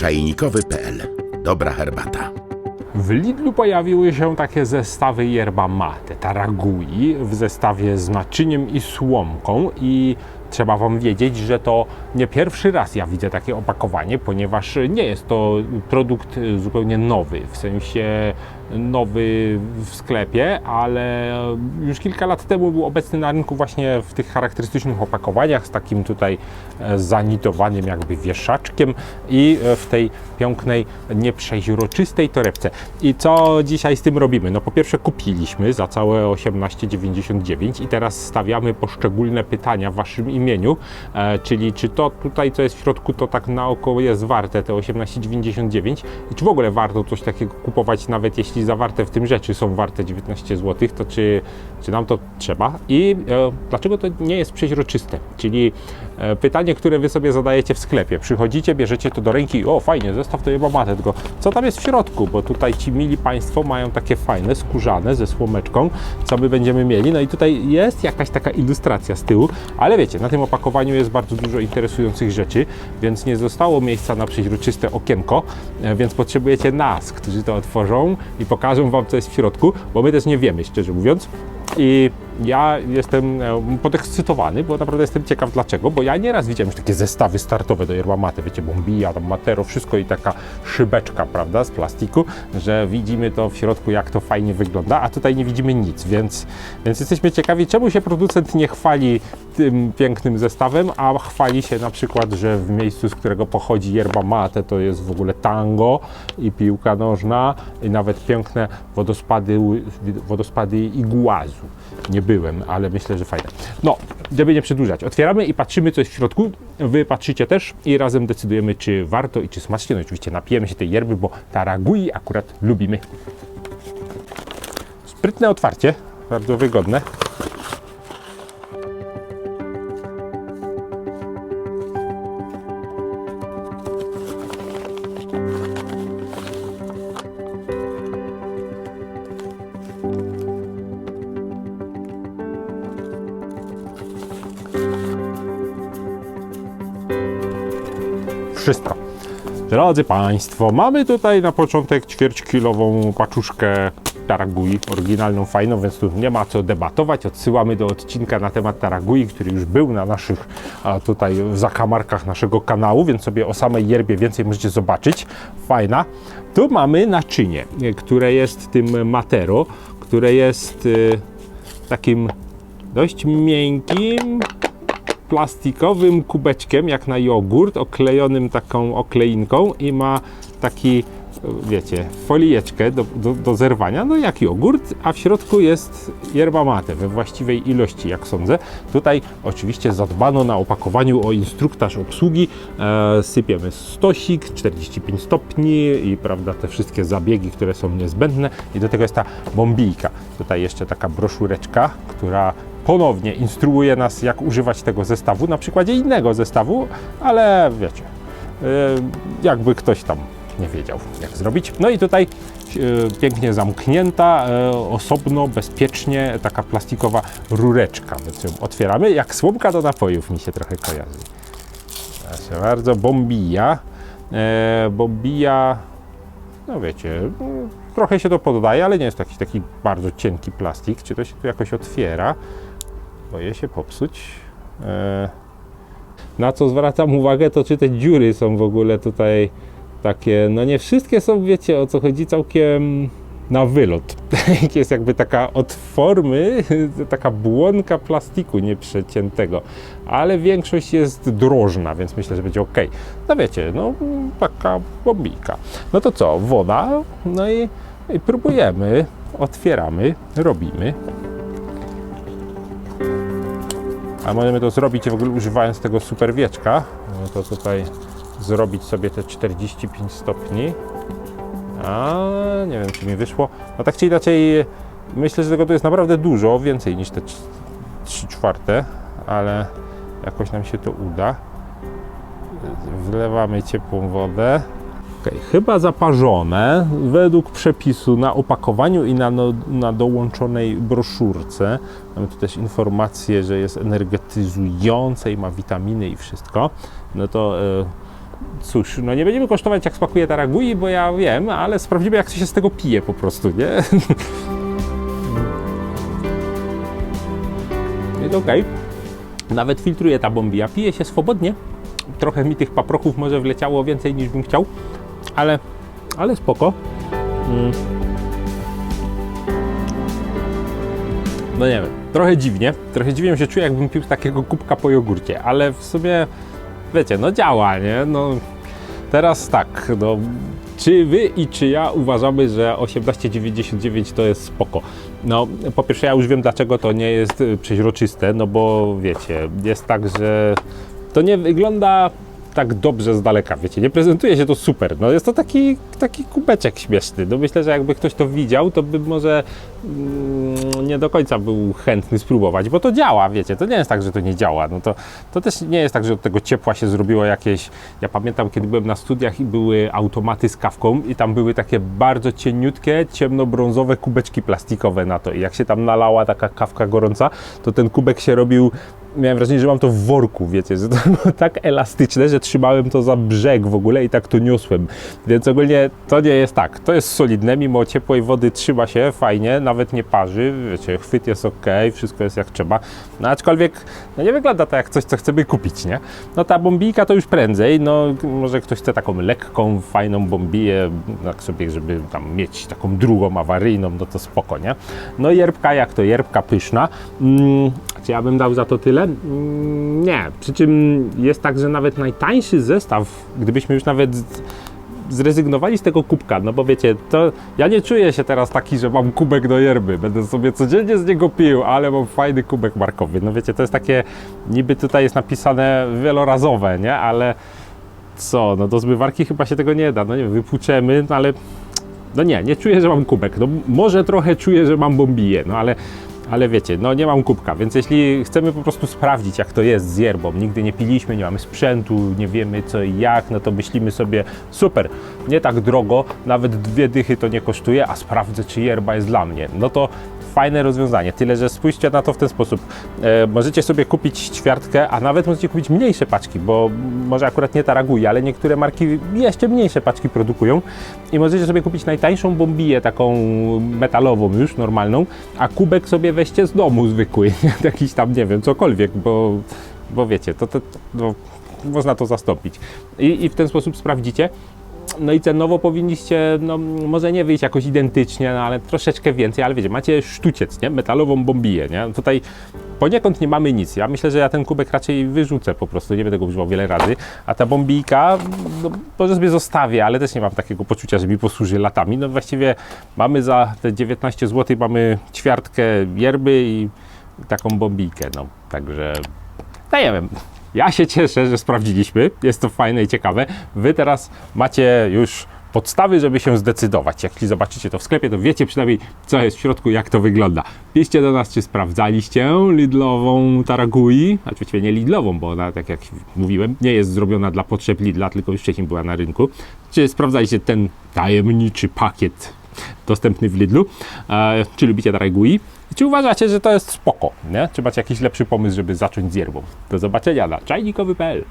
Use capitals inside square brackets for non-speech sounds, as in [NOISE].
czajnikowy.pl. Dobra herbata. W Lidlu pojawiły się takie zestawy yerba mate, taragui w zestawie z naczyniem i słomką i trzeba Wam wiedzieć, że to nie pierwszy raz ja widzę takie opakowanie, ponieważ nie jest to produkt zupełnie nowy, w sensie nowy w sklepie, ale już kilka lat temu był obecny na rynku właśnie w tych charakterystycznych opakowaniach z takim tutaj e, zanitowanym jakby wieszaczkiem i e, w tej pięknej, nieprzeźroczystej torebce. I co dzisiaj z tym robimy? No po pierwsze kupiliśmy za całe 18,99 i teraz stawiamy poszczególne pytania Waszym imieniu, e, czyli czy to tutaj, co jest w środku, to tak naokoło jest warte te 18,99 i czy w ogóle warto coś takiego kupować, nawet jeśli zawarte w tym rzeczy są warte 19 zł, to czy, czy nam to trzeba? I e, dlaczego to nie jest przeźroczyste? Czyli pytanie, które Wy sobie zadajecie w sklepie. Przychodzicie, bierzecie to do ręki i o fajnie, zestaw to chyba matę, tylko co tam jest w środku? Bo tutaj ci mili Państwo mają takie fajne, skórzane, ze słomeczką, co my będziemy mieli. No i tutaj jest jakaś taka ilustracja z tyłu, ale wiecie, na tym opakowaniu jest bardzo dużo interesujących rzeczy, więc nie zostało miejsca na przeźroczyste okienko, e, więc potrzebujecie nas, którzy to otworzą i pokażą Wam, co jest w środku, bo my też nie wiemy, szczerze mówiąc. I ja jestem e, podekscytowany, bo naprawdę jestem ciekaw dlaczego, bo ja nieraz widziałem już takie zestawy startowe do yerba mate, wiecie, bombija, tam matero, wszystko i taka szybeczka, prawda, z plastiku, że widzimy to w środku, jak to fajnie wygląda, a tutaj nie widzimy nic, więc, więc jesteśmy ciekawi, czemu się producent nie chwali tym pięknym zestawem, a chwali się na przykład, że w miejscu, z którego pochodzi yerba mate, to jest w ogóle tango i piłka nożna i nawet piękne wodospady, wodospady iguazu. Nie byłem, ale myślę, że fajne. No, żeby nie przedłużać, otwieramy i patrzymy, co jest w środku. Wy patrzycie też i razem decydujemy, czy warto i czy smacznie. No oczywiście napijemy się tej yerby, bo taragui akurat lubimy. Sprytne otwarcie, bardzo wygodne. Wszystko. Drodzy Państwo, mamy tutaj na początek ćwierćkilową paczuszkę Taragui, oryginalną, fajną, więc tu nie ma co debatować. Odsyłamy do odcinka na temat Taragui, który już był na naszych tutaj zakamarkach naszego kanału, więc sobie o samej yerbie więcej możecie zobaczyć. Fajna. Tu mamy naczynie, które jest tym matero, które jest y, takim dość miękkim, plastikowym kubeczkiem, jak na jogurt, oklejonym taką okleinką i ma taki, wiecie, folijeczkę do, do, do zerwania, no jak jogurt, a w środku jest yerba mate we właściwej ilości, jak sądzę. Tutaj oczywiście zadbano na opakowaniu o instruktaż obsługi, e, sypiemy stosik, 45 stopni i prawda, te wszystkie zabiegi, które są niezbędne i do tego jest ta bombijka. Tutaj jeszcze taka broszureczka, która ponownie instruuje nas, jak używać tego zestawu na przykładzie innego zestawu, ale wiecie, yy, jakby ktoś tam nie wiedział, jak zrobić. No i tutaj yy, pięknie zamknięta, yy, osobno, bezpiecznie, taka plastikowa rureczka, więc ją otwieramy. Jak słomka do napojów mi się trochę kojarzy. Proszę bardzo, bombija. Bombija, no wiecie, trochę się to poddaje, ale nie jest to jakiś taki bardzo cienki plastik. Czy to się tu jakoś otwiera? Boję się popsuć. E, Na co zwracam uwagę, to czy te dziury są w ogóle tutaj takie, no nie wszystkie są, wiecie o co chodzi, całkiem na wylot. [LAUGHS] jest jakby taka od formy, [LAUGHS] taka błonka plastiku nieprzeciętego, ale większość jest drożna, więc myślę, że będzie ok. No wiecie, no taka bombika. No to co, woda, no i, i próbujemy, otwieramy, robimy. A możemy to zrobić w ogóle używając tego super wieczka. No to tutaj zrobić sobie te 45 stopni. A nie wiem, czy mi wyszło. No tak czy inaczej, myślę, że tego to jest naprawdę dużo, więcej niż te 3 czwarte, ale jakoś nam się to uda. Wlewamy ciepłą wodę. Okay, chyba zaparzone według przepisu na opakowaniu i na, no, na dołączonej broszurce. Mamy tu też informację, że jest energetyzujące i ma witaminy i wszystko. No to cóż, no nie będziemy kosztować jak smakuje taragui, bo ja wiem, ale sprawdzimy jak się z tego pije po prostu, nie? [LAUGHS] Jest okej. Nawet filtruje ta bombija. Pije się swobodnie. Trochę mi tych paprochów może wleciało więcej niż bym chciał, ale, ale spoko. Mm. No nie wiem, trochę dziwnie. Trochę dziwnie się czuję, jakbym pił takiego kubka po jogurcie, ale w sumie, wiecie, no działa, nie? No teraz tak, no czy wy i czy ja uważamy, że 18,99 to jest spoko? No, po pierwsze ja już wiem dlaczego to nie jest y, przeźroczyste, no bo wiecie, jest tak, że to nie wygląda tak dobrze z daleka, wiecie, nie prezentuje się to super, no jest to taki, taki kubeczek śmieszny, no myślę, że jakby ktoś to widział, to by może mm, nie do końca był chętny spróbować, bo to działa, wiecie, to nie jest tak, że to nie działa, no to, to też nie jest tak, że od tego ciepła się zrobiło jakieś, ja pamiętam, kiedy byłem na studiach i były automaty z kawką i tam były takie bardzo cieniutkie, ciemnobrązowe kubeczki plastikowe na to i jak się tam nalała taka kawka gorąca, to ten kubek się robił miałem wrażenie, że mam to w worku, wiecie, że to [LAUGHS] było tak elastyczne, że trzymałem to za brzeg w ogóle i tak to niosłem. Więc ogólnie to nie jest tak. To jest solidne, mimo ciepłej wody trzyma się fajnie, nawet nie parzy, wiecie, chwyt jest ok, wszystko jest jak trzeba. No aczkolwiek no nie wygląda to jak coś, co chcemy kupić, nie? No ta bombijka to już prędzej, no może ktoś chce taką lekką, fajną bombiję, tak sobie, żeby tam mieć taką drugą awaryjną, no to spoko, nie? No jerbka jak to, jerbka pyszna. Mm, czy ja bym dał za to tyle? Mm, Nie. Przy czym jest tak, że nawet najtańszy zestaw, gdybyśmy już nawet zrezygnowali z tego kubka, no bo wiecie, to ja nie czuję się teraz taki, że mam kubek do yerby, będę sobie codziennie z niego pił, ale mam fajny kubek markowy. No wiecie, to jest takie, niby tutaj jest napisane wielorazowe, nie? Ale co, no do zmywarki chyba się tego nie da, no nie wiem, wypłuczemy, no ale no nie, nie czuję, że mam kubek. No może trochę czuję, że mam bombiję, no ale, ale wiecie, no nie mam kubka, więc jeśli chcemy po prostu sprawdzić, jak to jest z yerbą, nigdy nie piliśmy, nie mamy sprzętu, nie wiemy co i jak, no to myślimy sobie, super, nie tak drogo, nawet dwie dychy to nie kosztuje, a sprawdzę, czy yerba jest dla mnie. No to fajne rozwiązanie, tyle że spójrzcie na to w ten sposób. E, możecie sobie kupić ćwiartkę, a nawet możecie kupić mniejsze paczki, bo może akurat nie Taragui, ale niektóre marki jeszcze mniejsze paczki produkują i możecie sobie kupić najtańszą bombiję, taką metalową już, normalną, a kubek sobie weźcie z domu zwykły, [LAUGHS] jakiś tam, nie wiem, cokolwiek, bo, bo wiecie, to, to no, można to zastąpić. I, I w ten sposób sprawdzicie, no i cenowo powinniście, no może nie wyjść jakoś identycznie, no, ale troszeczkę więcej, ale wiecie, macie sztuciec, nie? Metalową bombiję, nie? Tutaj poniekąd nie mamy nic. Ja myślę, że ja ten kubek raczej wyrzucę po prostu, nie będę go używał wiele razy, a ta bombijka, no może sobie zostawię, ale też nie mam takiego poczucia, że mi posłuży latami. No właściwie mamy za te 19 zł, mamy ćwiartkę yerby i taką bombijkę, no także no nie wiem. Ja się cieszę, że sprawdziliśmy. Jest to fajne i ciekawe. Wy teraz macie już podstawy, żeby się zdecydować. Jak zobaczycie to w sklepie, to wiecie przynajmniej, co jest w środku, jak to wygląda. Piszcie do nas, czy sprawdzaliście Lidlową Taragui. Oczywiście nie Lidlową, bo ona, tak jak mówiłem, nie jest zrobiona dla potrzeb Lidla, tylko już wcześniej była na rynku. Czy sprawdzaliście ten tajemniczy pakiet dostępny w Lidlu? E, czy lubicie Taragui? Czy uważacie, że to jest spoko? Nie? Czy macie jakiś lepszy pomysł, żeby zacząć z yerbą? Do zobaczenia na czajnikowy.pl